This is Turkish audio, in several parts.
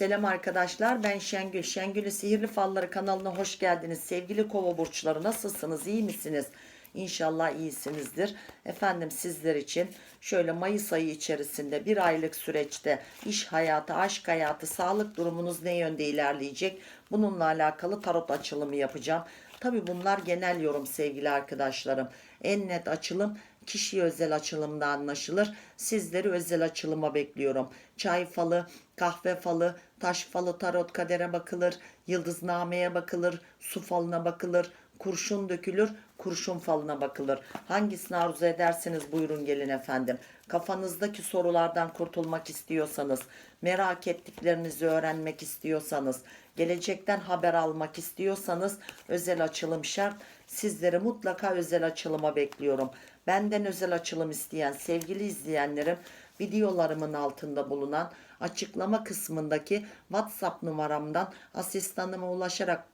Selam arkadaşlar ben Şengül. Şengül'ün Sihirli Falları kanalına hoş geldiniz. Sevgili kova burçları nasılsınız iyi misiniz? İnşallah iyisinizdir. Efendim sizler için şöyle Mayıs ayı içerisinde bir aylık süreçte iş hayatı, aşk hayatı, sağlık durumunuz ne yönde ilerleyecek? Bununla alakalı tarot açılımı yapacağım. Tabi bunlar genel yorum sevgili arkadaşlarım. En net açılım kişiye özel açılımda anlaşılır. Sizleri özel açılıma bekliyorum. Çay falı, kahve falı, taş falı, tarot kadere bakılır, yıldıznameye bakılır, su falına bakılır, kurşun dökülür, kurşun falına bakılır. Hangisini arzu ederseniz buyurun gelin efendim. Kafanızdaki sorulardan kurtulmak istiyorsanız, merak ettiklerinizi öğrenmek istiyorsanız, gelecekten haber almak istiyorsanız özel açılım şart. Sizleri mutlaka özel açılıma bekliyorum. Benden özel açılım isteyen sevgili izleyenlerim videolarımın altında bulunan açıklama kısmındaki WhatsApp numaramdan asistanıma ulaşarak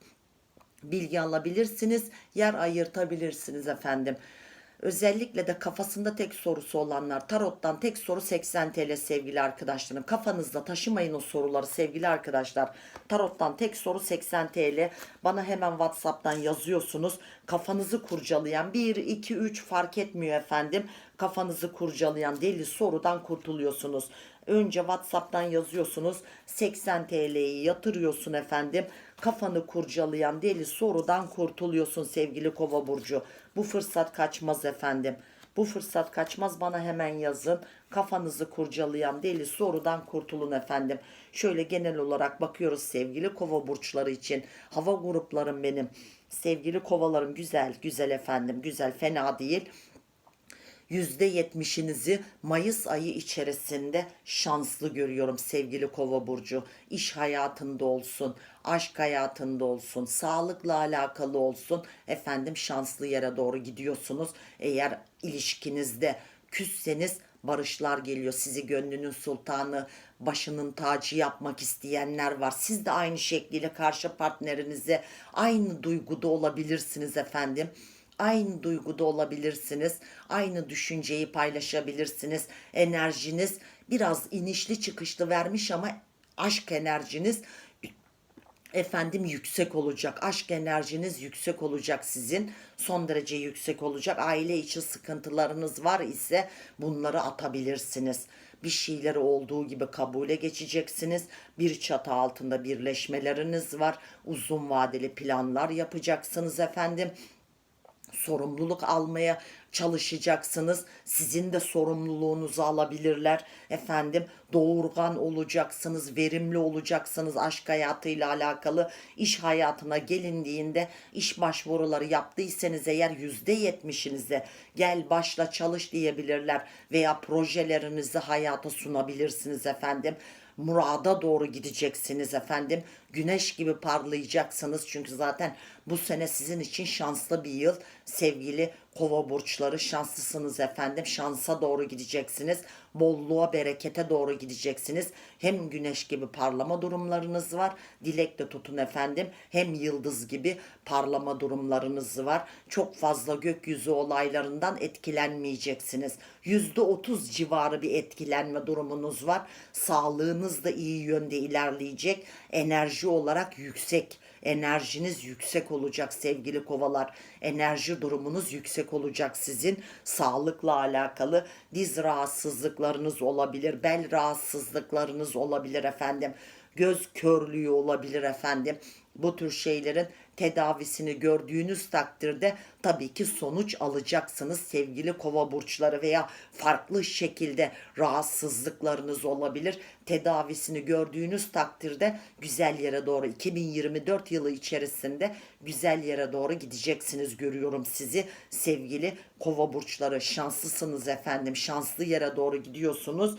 bilgi alabilirsiniz, yer ayırtabilirsiniz efendim. Özellikle de kafasında tek sorusu olanlar tarottan tek soru 80 TL sevgili arkadaşlarım. Kafanızda taşımayın o soruları sevgili arkadaşlar. Tarottan tek soru 80 TL. Bana hemen WhatsApp'tan yazıyorsunuz. Kafanızı kurcalayan 1 2 3 fark etmiyor efendim. Kafanızı kurcalayan deli sorudan kurtuluyorsunuz. Önce WhatsApp'tan yazıyorsunuz. 80 TL'yi yatırıyorsun efendim. Kafanı kurcalayan deli sorudan kurtuluyorsun sevgili Kova burcu. Bu fırsat kaçmaz efendim. Bu fırsat kaçmaz bana hemen yazın. Kafanızı kurcalayan deli sorudan kurtulun efendim. Şöyle genel olarak bakıyoruz sevgili kova burçları için. Hava gruplarım benim. Sevgili kovalarım güzel güzel efendim güzel fena değil. %70'inizi Mayıs ayı içerisinde şanslı görüyorum sevgili Kova burcu. İş hayatında olsun, aşk hayatında olsun, sağlıkla alakalı olsun. Efendim şanslı yere doğru gidiyorsunuz. Eğer ilişkinizde küsseniz barışlar geliyor. Sizi gönlünün sultanı, başının tacı yapmak isteyenler var. Siz de aynı şekliyle karşı partnerinize aynı duyguda olabilirsiniz efendim aynı duyguda olabilirsiniz. Aynı düşünceyi paylaşabilirsiniz. Enerjiniz biraz inişli çıkışlı vermiş ama aşk enerjiniz efendim yüksek olacak. Aşk enerjiniz yüksek olacak sizin. Son derece yüksek olacak. Aile içi sıkıntılarınız var ise bunları atabilirsiniz. Bir şeyleri olduğu gibi kabule geçeceksiniz. Bir çatı altında birleşmeleriniz var. Uzun vadeli planlar yapacaksınız efendim sorumluluk almaya çalışacaksınız. Sizin de sorumluluğunuzu alabilirler. Efendim doğurgan olacaksınız, verimli olacaksınız aşk hayatıyla alakalı. iş hayatına gelindiğinde iş başvuruları yaptıysanız eğer yüzde yetmişinize gel başla çalış diyebilirler veya projelerinizi hayata sunabilirsiniz efendim murada doğru gideceksiniz efendim. Güneş gibi parlayacaksınız çünkü zaten bu sene sizin için şanslı bir yıl. Sevgili kova burçları şanslısınız efendim. Şansa doğru gideceksiniz. Bolluğa, berekete doğru gideceksiniz. Hem güneş gibi parlama durumlarınız var. Dilekle tutun efendim. Hem yıldız gibi parlama durumlarınız var. Çok fazla gökyüzü olaylarından etkilenmeyeceksiniz. %30 civarı bir etkilenme durumunuz var. Sağlığınız da iyi yönde ilerleyecek. Enerji olarak yüksek enerjiniz yüksek olacak sevgili kovalar. Enerji durumunuz yüksek olacak sizin. Sağlıkla alakalı diz rahatsızlıklarınız olabilir, bel rahatsızlıklarınız olabilir efendim. Göz körlüğü olabilir efendim. Bu tür şeylerin tedavisini gördüğünüz takdirde tabii ki sonuç alacaksınız sevgili kova burçları veya farklı şekilde rahatsızlıklarınız olabilir. Tedavisini gördüğünüz takdirde güzel yere doğru 2024 yılı içerisinde güzel yere doğru gideceksiniz görüyorum sizi sevgili kova burçları şanslısınız efendim şanslı yere doğru gidiyorsunuz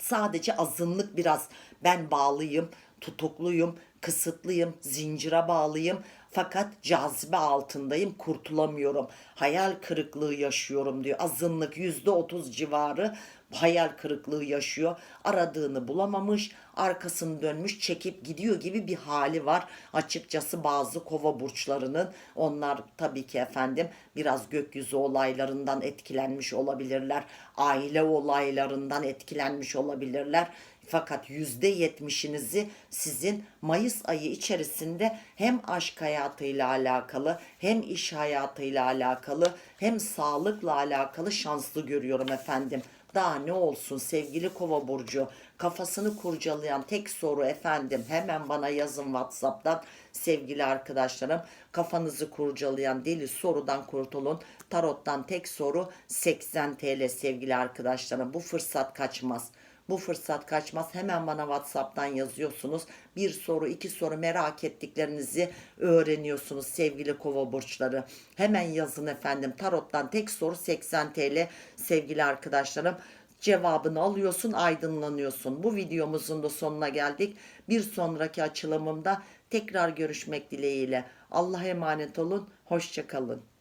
sadece azınlık biraz ben bağlıyım, tutukluyum, kısıtlıyım, zincire bağlıyım. Fakat cazibe altındayım, kurtulamıyorum. Hayal kırıklığı yaşıyorum diyor. Azınlık yüzde otuz civarı hayal kırıklığı yaşıyor. Aradığını bulamamış, arkasını dönmüş, çekip gidiyor gibi bir hali var. Açıkçası bazı kova burçlarının onlar tabii ki efendim biraz gökyüzü olaylarından etkilenmiş olabilirler. aile olaylarından etkilenmiş olabilirler. Fakat yüzde yetmişinizi sizin Mayıs ayı içerisinde hem aşk hayatıyla alakalı hem iş hayatıyla alakalı hem sağlıkla alakalı şanslı görüyorum efendim. Daha ne olsun sevgili kova burcu kafasını kurcalayan tek soru efendim hemen bana yazın whatsapp'tan sevgili arkadaşlarım kafanızı kurcalayan deli sorudan kurtulun tarottan tek soru 80 TL sevgili arkadaşlarım bu fırsat kaçmaz bu fırsat kaçmaz. Hemen bana WhatsApp'tan yazıyorsunuz. Bir soru, iki soru merak ettiklerinizi öğreniyorsunuz sevgili kova burçları. Hemen yazın efendim. Tarot'tan tek soru 80 TL sevgili arkadaşlarım. Cevabını alıyorsun, aydınlanıyorsun. Bu videomuzun da sonuna geldik. Bir sonraki açılımımda tekrar görüşmek dileğiyle. Allah'a emanet olun. Hoşçakalın.